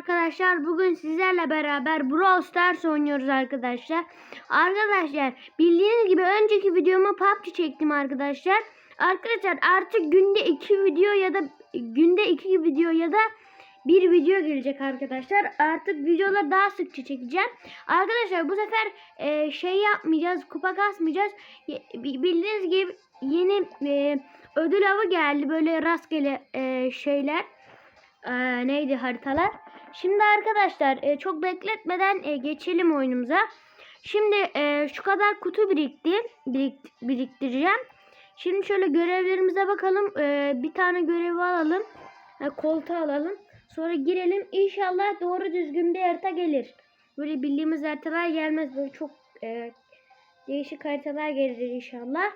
Arkadaşlar bugün sizlerle beraber Brawl Stars oynuyoruz arkadaşlar. Arkadaşlar bildiğiniz gibi önceki videoma PUBG çektim arkadaşlar. Arkadaşlar artık günde iki video ya da günde iki video ya da bir video gelecek arkadaşlar. Artık videoları daha sıkça çekeceğim. Arkadaşlar bu sefer e, şey yapmayacağız. Kupa kasmayacağız. Bildiğiniz gibi yeni e, ödül avı geldi. Böyle rastgele e, şeyler. E, neydi haritalar. Şimdi arkadaşlar e, çok bekletmeden e, geçelim oyunumuza. Şimdi e, şu kadar kutu birikti. Birik, biriktireceğim. Şimdi şöyle görevlerimize bakalım. E, bir tane görevi alalım. E, koltuğu alalım. Sonra girelim. İnşallah doğru düzgün bir harita gelir. Böyle bildiğimiz haritalar gelmez. Böyle çok e, değişik haritalar gelir inşallah.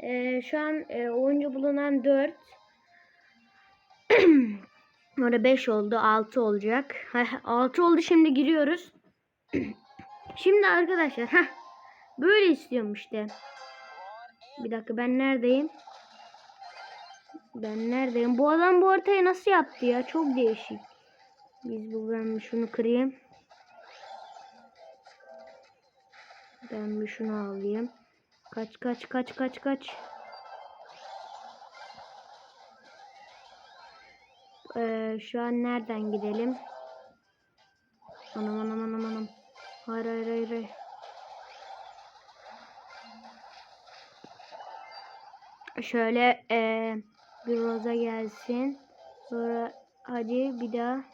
E, şu an e, oyuncu bulunan 4. Orada 5 oldu. 6 olacak. 6 oldu şimdi giriyoruz. şimdi arkadaşlar heh, böyle istiyorum işte. Bir dakika ben neredeyim? Ben neredeyim? Bu adam bu haritayı nasıl yaptı ya? Çok değişik. Biz bu ben şunu kırayım. Ben bir şunu alayım. Kaç kaç kaç kaç kaç. Ee, şu an nereden gidelim? Anam anam anam anam. Hayır hayır hayır. hayır. Şöyle ee, bir roza gelsin. Sonra hadi bir daha.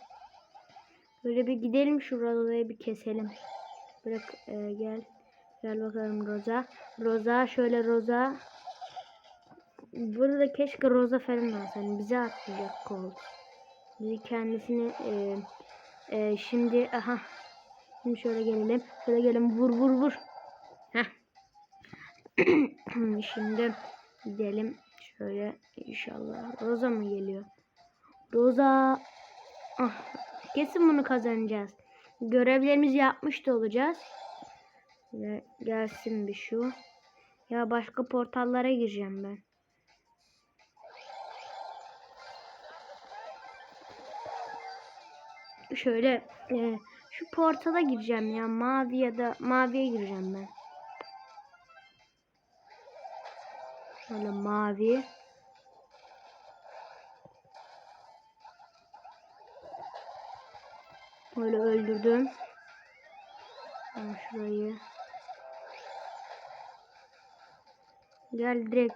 Böyle bir gidelim şu rozayı bir keselim. Bırak ee, gel. Gel bakalım roza. Roza şöyle roza. Burada keşke roza falan olsa. Hani bize atlayacak kol. Bizi kendisini e, e, şimdi aha şimdi şöyle gelelim. Şöyle gelelim vur vur vur. Şimdi gidelim şöyle inşallah. Roza mı geliyor? Roza. Ah, kesin bunu kazanacağız. Görevlerimizi yapmış da olacağız. Gelsin bir şu. Ya başka portallara gireceğim ben. Şöyle e, şu portala gireceğim ya. Mavi ya da maviye gireceğim ben. Şöyle mavi. Böyle öldürdüm. Ben şurayı. Gel direkt.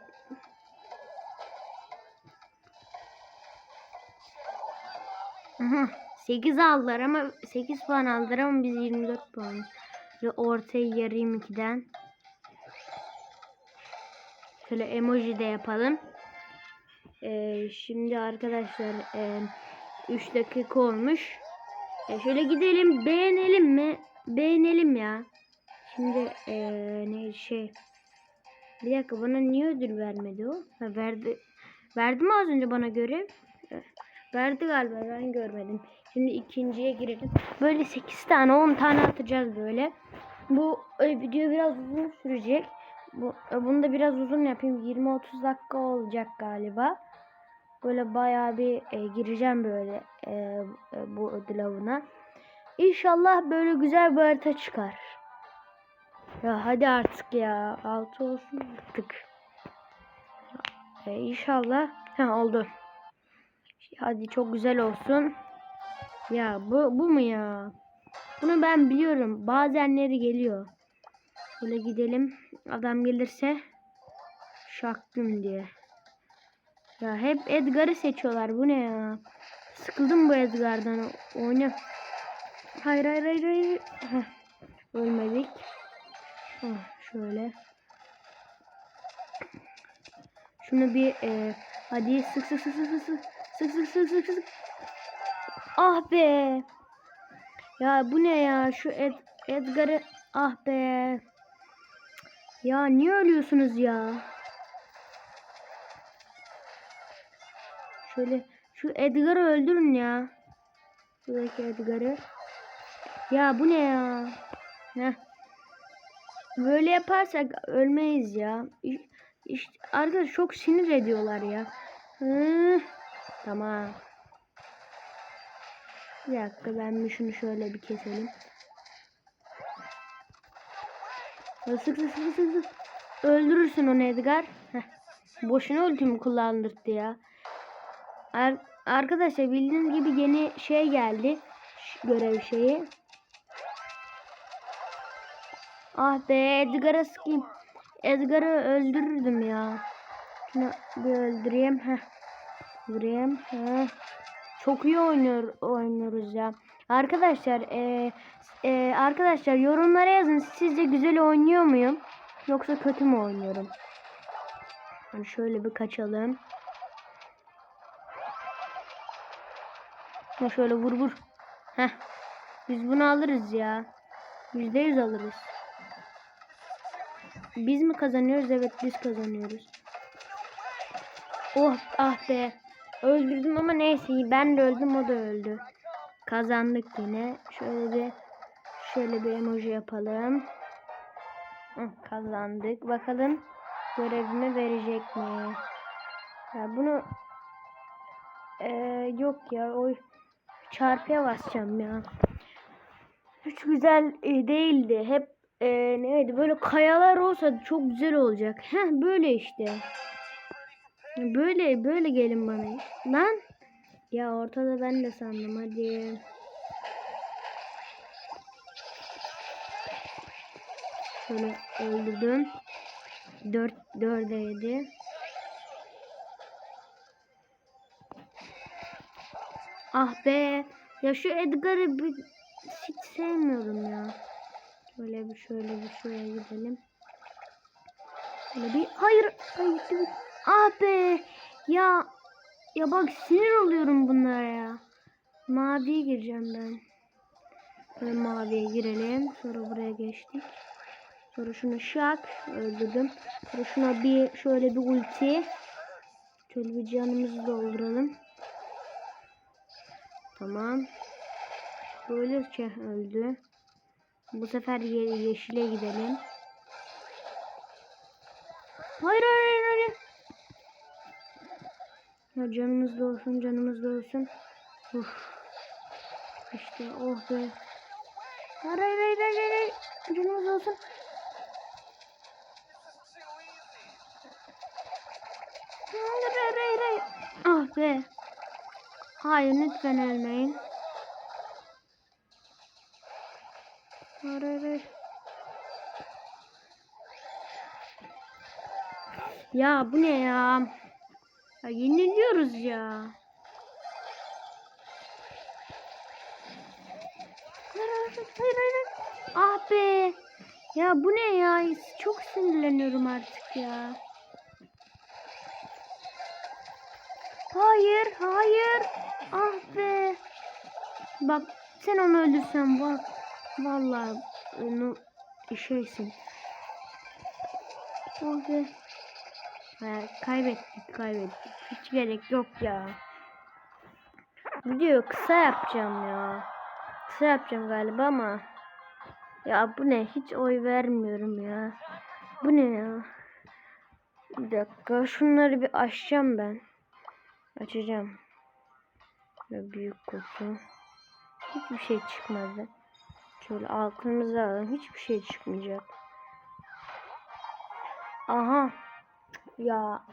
Aha. 8 aldılar ama 8 puan aldılar ama biz 24 puan. Ve ortayı yarayım 2'den. Şöyle emoji de yapalım. Ee, şimdi arkadaşlar e, 3 dakika olmuş. E, şöyle gidelim beğenelim mi? Beğenelim ya. Şimdi e, ne şey. Bir dakika bana niye ödül vermedi o? Ha, verdi. Verdi mi az önce bana görev? Verdi galiba ben görmedim. Şimdi ikinciye girelim. Böyle 8 tane 10 tane atacağız böyle. Bu e, video biraz uzun sürecek. Bu, e, bunu da biraz uzun yapayım. 20-30 dakika olacak galiba. Böyle bayağı bir e, gireceğim böyle e, e, bu ödül avına. İnşallah böyle güzel bir harita çıkar. Ya hadi artık ya. 6 olsun artık. E, inşallah. Ha oldu. Hadi çok güzel olsun. Ya bu bu mu ya? Bunu ben biliyorum. Bazenleri geliyor. Böyle gidelim. Adam gelirse şaktım diye. Ya hep Edgar'ı seçiyorlar. Bu ne ya? Sıkıldım bu Edgar'dan. Oyna. Hayır hayır hayır hayır. Ölmedik. Heh, şöyle. Şunu bir e, hadi sık sık sık sık sık sık sık sık sık sık. Ah be. Ya bu ne ya? Şu Ed, Edgar'ı ah be. Ya niye ölüyorsunuz ya? Şöyle şu Edgar'ı öldürün ya. Buradaki Edgar'ı. Ya bu ne ya? Heh. Böyle yaparsak ölmeyiz ya. İşte arkadaş çok sinir ediyorlar ya. Hı. Tamam. Bir dakika ben bir şunu şöyle bir keselim. Sık sık sık sık sık. Öldürürsün onu Edgar. Heh. Boşuna ultimi kullandırdı ya. Ar- arkadaşlar bildiğiniz gibi yeni şey geldi. Ş- görev şeyi. Ah be Edgar'a sıkayım. Edgar'ı öldürürdüm ya. Şunu bir öldüreyim. Heh. Vurayım. Heh. Çok iyi oynuyor oynuyoruz ya. Arkadaşlar e, e, arkadaşlar yorumlara yazın. Sizce güzel oynuyor muyum? Yoksa kötü mü oynuyorum? Hani şöyle bir kaçalım. Ya şöyle vur vur. Heh. Biz bunu alırız ya. Yüzde yüz alırız. Biz mi kazanıyoruz? Evet biz kazanıyoruz. Oh ah be. Öldürdüm ama neyse ben de öldüm o da öldü. Kazandık yine. Şöyle bir şöyle bir emoji yapalım. Kazandık. Bakalım görevimi verecek mi? Ya bunu Ee, yok ya o çarpıya basacağım ya. Hiç güzel e, değildi. Hep e, neydi böyle kayalar olsa çok güzel olacak. Heh böyle işte. Böyle böyle gelin bana. Lan. Ya ortada ben de sandım hadi. Şöyle öldürdüm. 4 4'e 7. Ah be. Ya şu Edgar'ı bir hiç sevmiyorum ya. Şöyle bir şöyle bir şuraya gidelim. Şöyle bir hayır hayır dur. Ah be. Ya ya bak sinir oluyorum bunlara ya. Maviye gireceğim ben. Böyle maviye girelim. Sonra buraya geçtik. Sonra şunu şak öldürdüm. Sonra şuna bir şöyle bir ulti. Şöyle bir canımızı dolduralım. Tamam. Böylece öldü. Bu sefer ye yeşile gidelim. Hayır hayır. Ya canımız da olsun canımız da olsun. Uf. İşte oh be. Hayır hayır hayır hayır. hayır. Canımız olsun. Hayır hayır hayır hayır. Ah be. Hayır lütfen ölmeyin. Hayır hayır hayır. Ya bu ne ya? Ya yeniliyoruz ya. Hayır hayır. Ah be. Ya bu ne ya? Çok sinirleniyorum artık ya. Hayır, hayır. Ah be. Bak sen onu öldürsen bak. Vallahi onu şeysin. Oh be. Kaybettik, kaybettik. Hiç gerek yok ya. Videoyu kısa yapacağım ya. Kısa yapacağım galiba ama. Ya bu ne? Hiç oy vermiyorum ya. Bu ne ya? Bir dakika. Şunları bir açacağım ben. Açacağım. Böyle büyük kutu. Hiçbir şey çıkmadı. Şöyle altımıza alalım. Hiçbir şey çıkmayacak. Aha. Ya.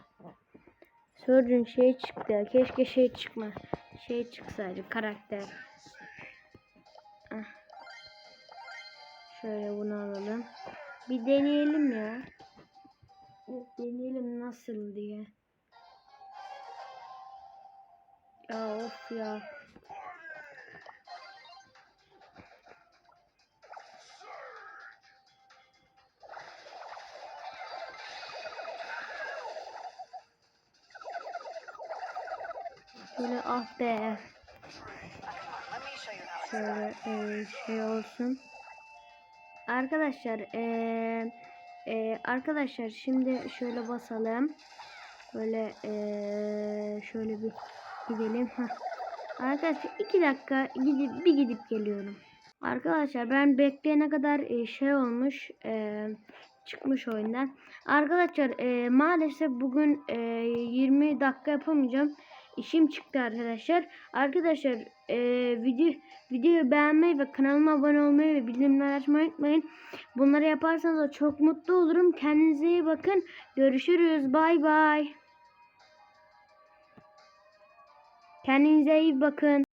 Surgeon şey çıktı. Keşke şey çıkma. Şey çıksaydı karakter. Ah. Şöyle bunu alalım. Bir deneyelim ya. Deneyelim nasıl diye. Ya of ya. Böyle ah be. Şöyle e, şey olsun. Arkadaşlar eee e, arkadaşlar şimdi şöyle basalım. Böyle eee şöyle bir gidelim. Arkadaşlar iki dakika gidip bir gidip geliyorum. Arkadaşlar ben bekleyene kadar e, şey olmuş e, çıkmış oyundan. Arkadaşlar e, maalesef bugün e, 20 dakika yapamayacağım. İşim çıktı arkadaşlar. Arkadaşlar e, video videoyu beğenmeyi ve kanalıma abone olmayı ve bildirimleri açmayı unutmayın. Bunları yaparsanız da çok mutlu olurum. Kendinize iyi bakın. Görüşürüz. Bay bay. Kendinize iyi bakın.